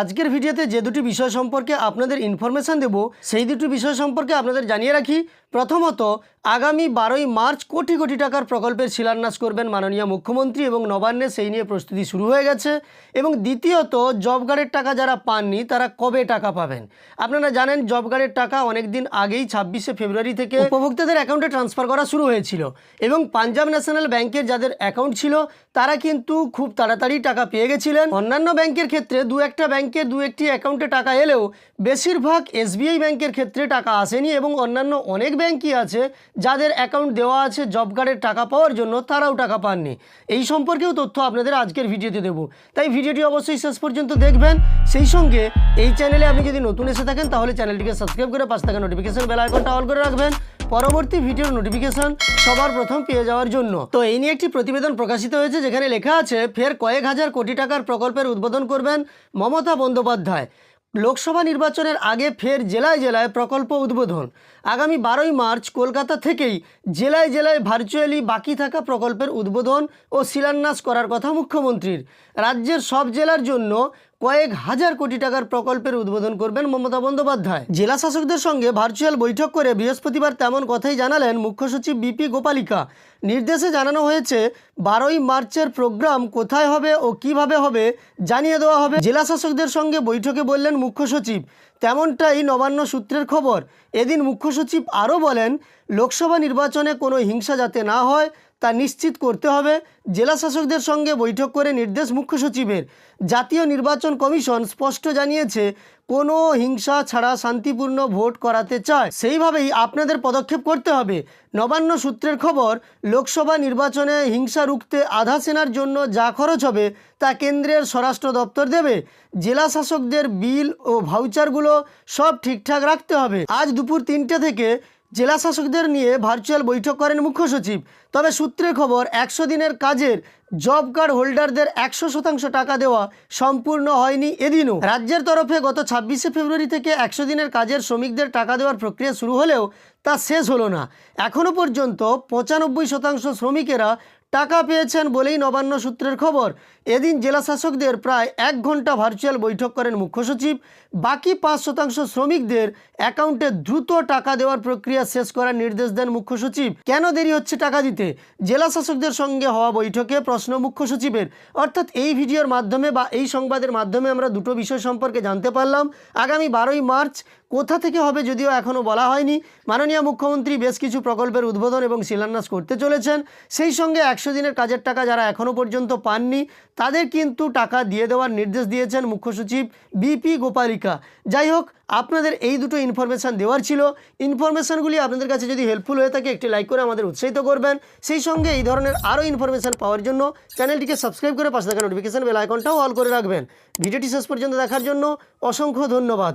আজকের ভিডিওতে যে দুটি বিষয় সম্পর্কে আপনাদের ইনফরমেশান দেব, সেই দুটি বিষয় সম্পর্কে আপনাদের জানিয়ে রাখি। প্রথমত, আগামী বারোই মার্চ কোটি কোটি টাকার প্রকল্পের শিলান্যাস করবেন মাননীয় মুখ্যমন্ত্রী এবং নবান্নে সেই নিয়ে প্রস্তুতি শুরু হয়ে গেছে। এবং দ্বিতীয়ত, জব কার্ডের টাকা যারা পাননি, তারা কবে টাকা পাবেন? আপনারা জানেন, জব কার্ডের টাকা অনেক দিন আগেই ছাব্বিশে ফেব্রুয়ারি থেকে উপভোক্তাদের অ্যাকাউন্টে ট্রান্সফার করা শুরু হয়েছিল। এবং পাঞ্জাব ন্যাশনাল ব্যাংকের যাদের অ্যাকাউন্ট ছিল, তারা কিন্তু খুব তাড়াতাড়ি টাকা পেয়ে গেছিলেন। অন্যান্য ব্যাংকের ক্ষেত্রে দু একটা ব্যাংকের দু একটি অ্যাকাউন্টে টাকা এলেও, বেশিরভাগ এসবিআই ব্যাংকের ক্ষেত্রে টাকা আসেনি এবং অন্যান্য অনেক ব্যাংকই আছে, যাদের অ্যাকাউন্ট দেওয়া আছে জব কার্ডের টাকা পাওয়ার জন্য, তারাও টাকা পাননি। এই সম্পর্কেও তথ্য আপনাদের আজকের ভিডিওতে দেবো। তাই ভিডিওটি অবশ্যই শেষ পর্যন্ত দেখবেন। সেই সঙ্গে এই চ্যানেলে আপনি যদি নতুন এসে থাকেন, তাহলে চ্যানেলটিকে সাবস্ক্রাইব করে পাশে থাকা নোটিফিকেশন বেল আইকনটা অল করে রাখবেন। পরবর্তী ভিডিওর নোটিফিকেশন সবার প্রথম পেয়ে যাওয়ার জন্য। তো এই নিয়ে একটি প্রতিবেদন প্রকাশিত হয়েছে, যেখানে লেখা আছে, ফের কয়েক হাজার কোটি টাকার প্রকল্পের উদ্বোধন করবেন মমতা বন্দ্যোপাধ্যায়। লোকসভা নির্বাচনের আগে ফের জেলায় জেলায় প্রকল্প উদ্বোধন। আগামী বারোই মার্চ কলকাতা থেকেই জেলায় জেলায় ভার্চুয়ালি বাকি থাকা প্রকল্পের উদ্বোধন ও শিলান্যাস করার কথা মুখ্যমন্ত্রীর। রাজ্যের সব জেলার জন্য কয়েক হাজার কোটি টাকার প্রকল্পের উদ্বোধন করবেন মমতা বন্দ্যোপাধ্যায়। জেলা শাসকদের সঙ্গে ভার্চুয়াল বৈঠক করে বৃহস্পতিবার তেমন কথাই জানালেন মুখ্য সচিব বিপি গোপালিকা। নির্দেশে জানানো হয়েছে, বারোই মার্চের প্রোগ্রাম কোথায় হবে ও কীভাবে হবে জানিয়ে দেওয়া হবে। জেলা শাসকদের সঙ্গে বৈঠকে বললেন মুখ্য সচিব। তেমনটাই নবান্ন সূত্রের খবর, এদিন মুখ্য সচিব আরও বলেন, লোকসভা নির্বাচনে কোনো হিংসা যাতে না হয় তা নিশ্চিত করতে হবে জেলা শাসকদের সঙ্গে বৈঠক করে নির্দেশ মুখ্য সচিবের। জাতীয় নির্বাচন কমিশন স্পষ্ট জানিয়েছে, কোনো হিংসা ছাড়া শান্তিপূর্ণ ভোট করাতে চায়। সেইভাবেই আপনাদের পদক্ষেপ করতে হবে। নবান্ন সূত্রের খবর, লোকসভা নির্বাচনে হিংসা রুখতে আধা সেনার জন্য যা খরচ হবে তা কেন্দ্রের স্বরাষ্ট্র দপ্তর দেবে। জেলা শাসকদের বিল ও ভাউচারগুলো সব ঠিকঠাক রাখতে হবে। আজ দুপুর তিনটে থেকে জেলা শাসকদের নিয়ে ভার্চুয়াল বৈঠক করেন মুখ্য সচিব। তবে সূত্রে খবর, একশো দিনের কাজের জব কার্ড হোল্ডারদের একশো শতাংশ টাকা দেওয়া সম্পূর্ণ হয়নি এদিনও। রাজ্যের তরফে গত ছাব্বিশে ফেব্রুয়ারি থেকে একশো দিনের কাজের শ্রমিকদের টাকা দেওয়ার প্রক্রিয়া শুরু হলেও তা শেষ হলো না। এখনও পর্যন্ত পঁচানব্বই শতাংশ শ্রমিকেরা টাকা পেয়েছেন বলেই নবান্ন সূত্রের খবর। এদিন জেলা শাসকদের প্রায় এক ঘণ্টা ভার্চুয়াল বৈঠক করেন মুখ্য সচিব। বাকি পাঁচ শতাংশ শ্রমিকদের অ্যাকাউন্টে দ্রুত টাকা দেওয়ার প্রক্রিয়া শেষ করার নির্দেশ দেন মুখ্য সচিব। কেন দেরি হচ্ছে টাকা দিতে? জেলা শাসকদের সঙ্গে হওয়া বৈঠকে প্রশ্ন মুখ্য সচিবের। অর্থাৎ এই ভিডিওর মাধ্যমে বা এই সংবাদের মাধ্যমে আমরা দুটো বিষয় সম্পর্কে জানতে পারলাম। আগামী বারোই মার্চ কোথা থেকে হবে যদিও এখনও বলা হয়নি। মাননীয় মুখ্যমন্ত্রী বেশ কিছু প্রকল্পের উদ্বোধন এবং শিলান্যাস করতে চলেছেন। সেই সঙ্গে একশো দিনের কাজের টাকা যারা এখনও পর্যন্ত পাননি, তাদের কিন্তু টাকা দিয়ে দেওয়ার নির্দেশ দিয়েছেন মুখ্য সচিব বিপি গোপালিকা। যাই হোক, আপনাদের এই দুটো ইনফরমেশান দেওয়ার ছিল। ইনফরমেশানগুলি আপনাদের কাছে যদি হেল্পফুল হয়ে থাকে, একটি লাইক করে আমাদের উৎসাহিত করবেন। সেই সঙ্গে এই ধরনের আরও ইনফরমেশান পাওয়ার জন্য চ্যানেলটিকে সাবস্ক্রাইব করে পাশে থাকা নোটিফিকেশান বেল আইকনটাও অল করে রাখবেন। ভিডিওটি শেষ পর্যন্ত দেখার জন্য অসংখ্য ধন্যবাদ।